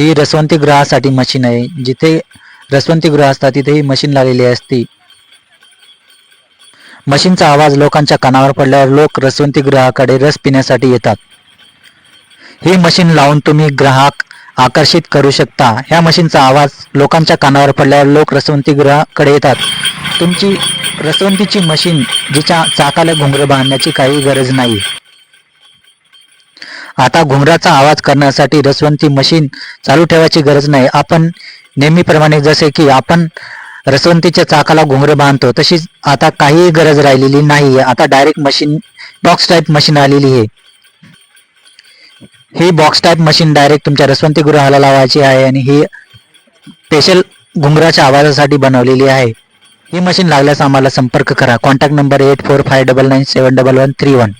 ही रसवंती ग्रहासाठी machine आहे. जिथे रसवंती ग्रह असतात तिथे ही मशीन लागलेली असते. मशीनचा आवाज लोकांच्या कानावर पडल्यावर लोक रसवंती ग्रहाकडे रस पिण्यासाठी येतात. ही मशीन लावून तुम्ही ग्राहक आकर्षित करू शकता. ह्या मशीनचा आवाज लोकांच्या कानावर पडल्यावर लोक रसवंती ग्रहाकडे येतात. तुमची रसवंतीची मशीन जिच्या चाकाला घुंगरं बांधण्याची काही गरज नाही. आता घुंगराचा आवाज करण्यासाठी रसवंती मशीन चालू ठेवायची गरज नाही. आपण नेहमीप्रमाणे जसे की आपण रसवंतीच्या चाकाला घुंगरे बांधतो तशीच आता काहीही गरज राहिलेली नाही आता direct machine box type machine आलेली आहे. ही बॉक्स टाईप मशीन डायरेक्ट तुमच्या रसवंती गृहाला लावायची आहे आणि ही स्पेशल घुंगराच्या आवाजासाठी बनवलेली आहे. ही मशीन लागल्यास आम्हाला संपर्क करा. Contact number eight four five double nine seven double one three one